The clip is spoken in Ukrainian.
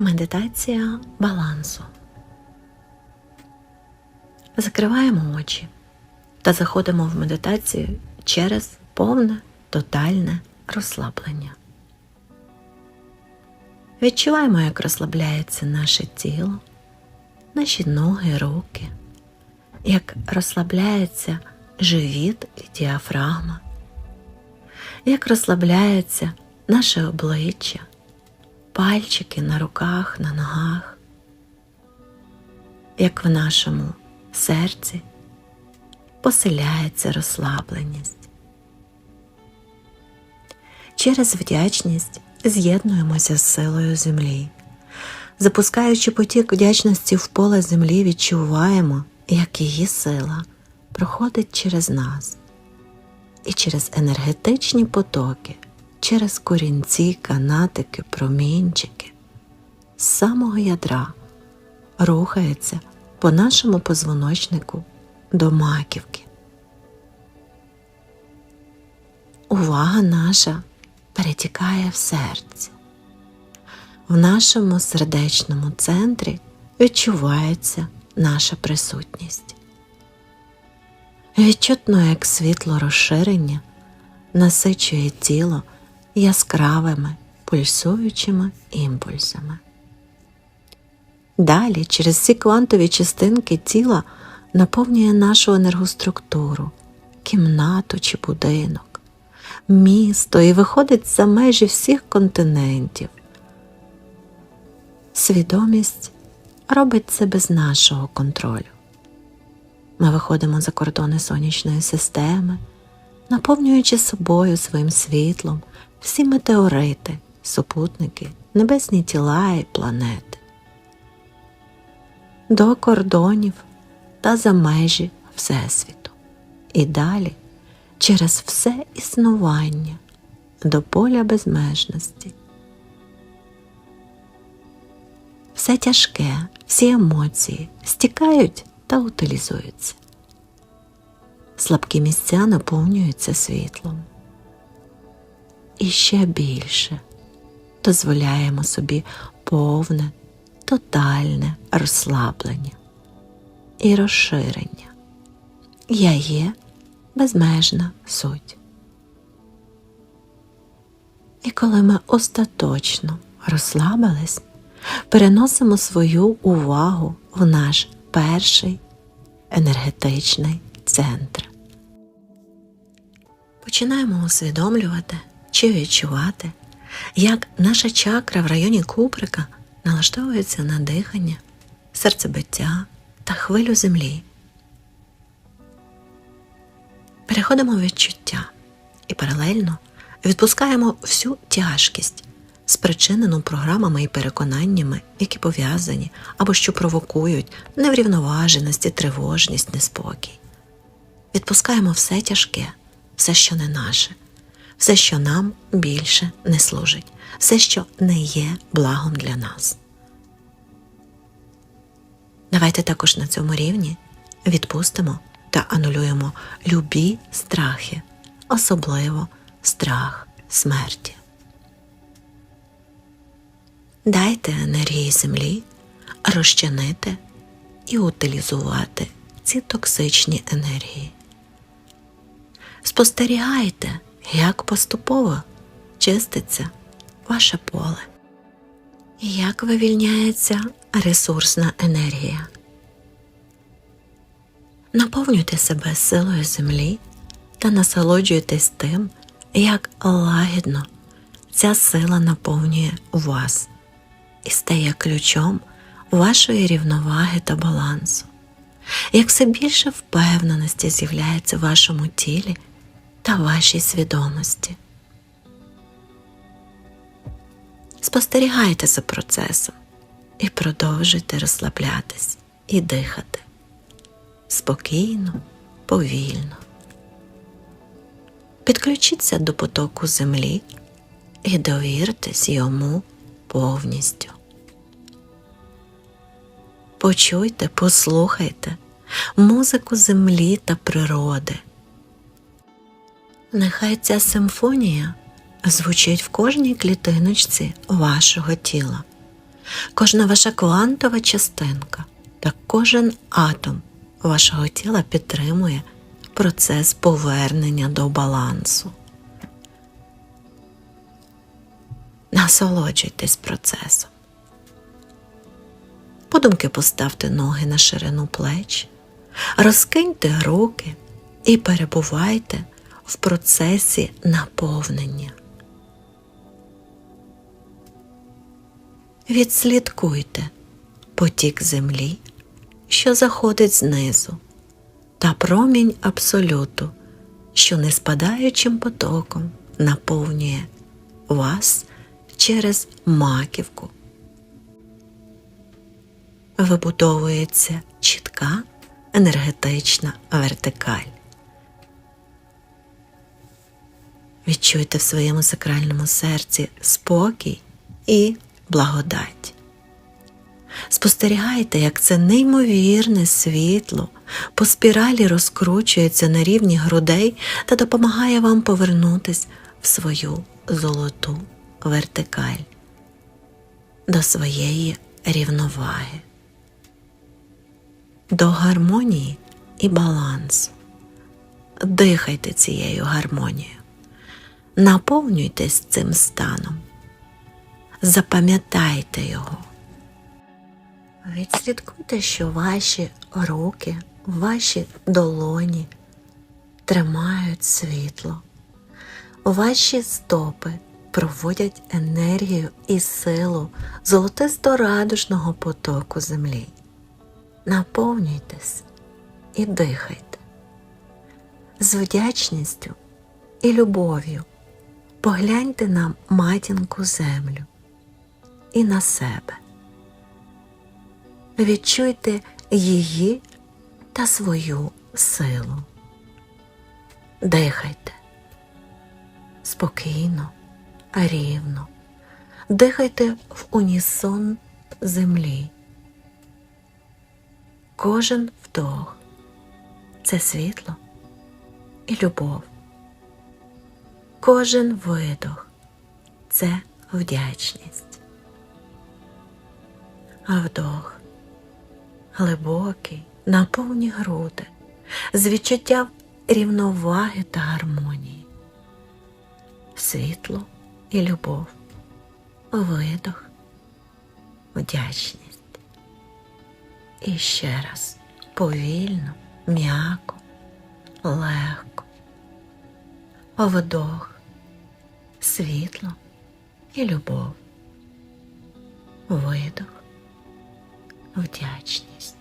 Медитація балансу. Закриваємо очі та заходимо в медитацію через повне тотальне розслаблення. Відчуваємо, як розслабляється наше тіло, наші ноги, руки, як розслабляється живіт і діафрагма, як розслабляється наше обличчя, пальчики на руках, на ногах, як в нашому серці поселяється розслабленість. Через вдячність з'єднуємося з силою землі. Запускаючи потік вдячності в поле землі, відчуваємо, як її сила проходить через нас і через енергетичні потоки, через корінці, канатики, промінчики, з самого ядра рухається по нашому позвоночнику до маківки. Увага наша перетікає в серце. В нашому сердечному центрі відчувається наша присутність. Відчутно, як світло розширення насичує тіло яскравими пульсуючими імпульсами. Далі через всі квантові частинки тіла наповнює нашу енергоструктуру, кімнату чи будинок, місто і виходить за межі всіх континентів. Свідомість робить це без нашого контролю. Ми виходимо за кордони сонячної системи, наповнюючи собою своїм світлом всі метеорити, супутники, небесні тіла і планети. До кордонів та за межі Всесвіту. І далі через все існування до поля безмежності. Все тяжке, всі емоції стікають та утилізуються. Слабкі місця наповнюються світлом. І ще більше дозволяємо собі повне, тотальне розслаблення і розширення. Я є безмежна суть. І коли ми остаточно розслабились, переносимо свою увагу в наш перший енергетичний центр. Починаємо усвідомлювати чи відчувати, як наша чакра в районі куприка налаштовується на дихання, серцебиття та хвилю землі. Переходимо в відчуття і паралельно відпускаємо всю тяжкість, спричинену програмами і переконаннями, які пов'язані або що провокують неврівноваженість, тривожність, неспокій. Відпускаємо все тяжке, все, що не наше, все, що нам більше не служить, все, що не є благом для нас. Давайте також на цьому рівні відпустимо та анулюємо любі страхи, особливо страх смерті. Дайте енергії землі розчинити і утилізувати ці токсичні енергії. Спостерігайте, як поступово чиститься ваше поле, і як вивільняється ресурсна енергія. Наповнюйте себе силою землі та насолоджуйтесь тим, як лагідно ця сила наповнює вас і стає ключом вашої рівноваги та балансу, як все більше впевненості з'являється в вашому тілі та вашій свідомості. Спостерігайте за процесом і продовжуйте розслаблятись і дихати спокійно, повільно. Підключіться до потоку землі і довіртесь йому повністю. Почуйте, послухайте музику землі та природи. Нехай ця симфонія звучить в кожній клітиночці вашого тіла, Кожна ваша квантова частинка та кожен атом вашого тіла підтримує процес повернення до балансу. Насолоджуйтесь процесом. Подумки поставте ноги на ширину плеч, розкиньте руки і перебувайте в процесі наповнення. Відслідкуйте потік землі, що заходить знизу, та промінь абсолюту, що не спадаючим потоком наповнює вас через маківку. Вибудовується чітка енергетична вертикаль. Відчуйте в своєму сакральному серці спокій і благодать. Спостерігайте, як це неймовірне світло по спіралі розкручується на рівні грудей та допомагає вам повернутись в свою золоту вертикаль до своєї рівноваги, до гармонії і балансу. Дихайте цією гармонією, наповнюйтесь цим станом, запам'ятайте його. Відслідкуйте, що ваші руки, ваші долоні тримають світло, ваші стопи проводять енергію і силу золотисто-радужного потоку землі. Наповнюйтесь і дихайте. З вдячністю і любов'ю погляньте на матінку землю і на себе. Відчуйте її та свою силу. Дихайте спокійно, рівно, дихайте в унісон землі. Кожен вдох це світло і любов. Кожен видох. Це вдячність. А вдох. Глибокий, на повні груди, з відчуттям рівноваги та гармонії, світло і любов, видох, вдячність. І ще раз. Повільно, м'яко, легко, вдох, світло і любов, видох, вдячність.